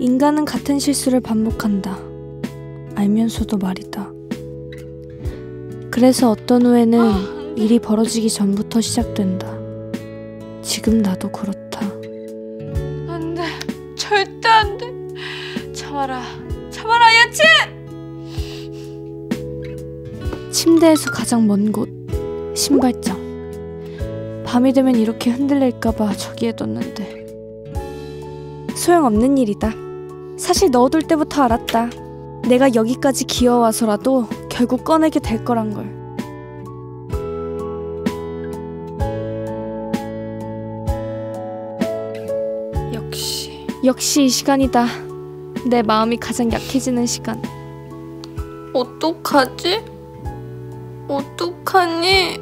인간은 같은 실수를 반복한다. 알면서도 말이다. 그래서 어떤 후회는 일이 벌어지기 전부터 시작된다. 지금 나도 그렇다. 안 돼. 절대 안 돼. 참아라. 참아라, 여친! 침대에서 가장 먼 곳. 신발장. 밤이 되면 이렇게 흔들릴까봐 저기에 뒀는데. 소용없는 일이다. 사실 넣어둘 때부터 알았다. 내가 여기까지 기어와서라도 결국 꺼내게 될 거란 걸. 역시. 역시 이 시간이다. 내 마음이 가장 약해지는 시간. 어떡하지? 어떡하니?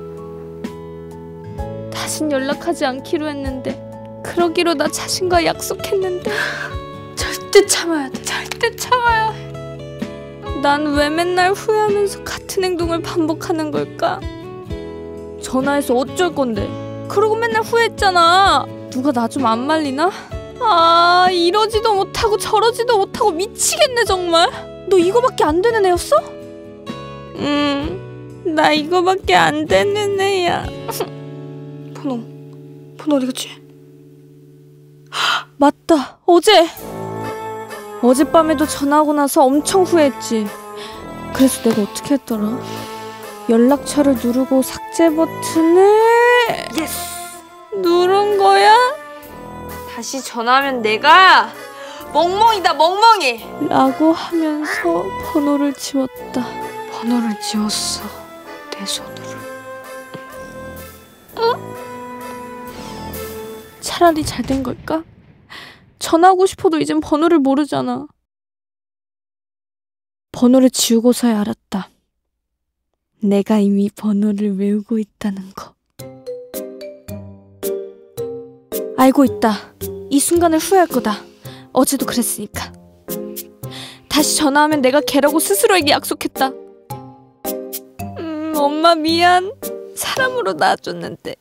다신 연락하지 않기로 했는데 그러기로 나 자신과 약속했는데 절대 참아야 돼. 절대 참아야 해. 난 왜 맨날 후회하면서 같은 행동을 반복하는 걸까? 전화해서 어쩔 건데? 그러고 맨날 후회했잖아. 누가 나 좀 안 말리나? 아 이러지도 못하고 저러지도 못하고 미치겠네 정말. 너 이거밖에 안 되는 애였어? 응, 나 이거밖에 안 되는 애야. 번호. 번호 어디 갔지? 맞다. 어제. 어젯밤에도 전화하고 나서 엄청 후회했지. 그래서 내가 어떻게 했더라? 연락처를 누르고 삭제 버튼을 예스! 누른 거야? 다시 전화하면 내가 멍멍이다, 멍멍이! 라고 하면서 번호를 지웠다. 번호를 지웠어. 내 손으로. 차라리 잘 된 걸까? 전화하고 싶어도 이젠 번호를 모르잖아. 번호를 지우고서야 알았다. 내가 이미 번호를 외우고 있다는 거. 알고 있다. 이 순간을 후회할 거다. 어제도 그랬으니까. 다시 전화하면 내가 걔라고 스스로에게 약속했다. 음, 엄마 미안. 사람으로 낳아줬는데.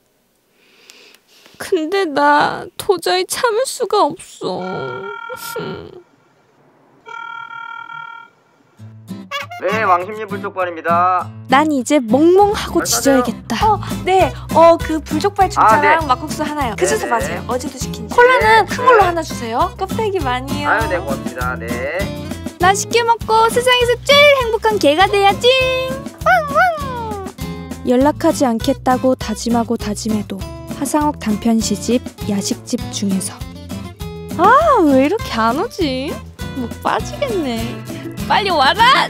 근데 나 도저히 참을 수가 없어. 네, 왕십리 불족발입니다. 난 이제 멍멍하고 잘 지져야겠다. 어, 네. 어, 그 불족발 아, 네. 막국수 하나요. 그 순서 네네. 맞아요. 어제도 시킨 지. 콜라는 네, 큰 걸로 네. 하나 주세요. 껍데기 많이요. 아유, 네, 고맙습니다. 네. 맛있게 먹고 세상에서 제일 행복한 개가 돼야지. 연락하지 않겠다고 다짐하고 다짐해도 하상욱 단편 시집 야식집 중에서 아 왜 이렇게 안 오지? 뭐 빠지겠네. 빨리 와라.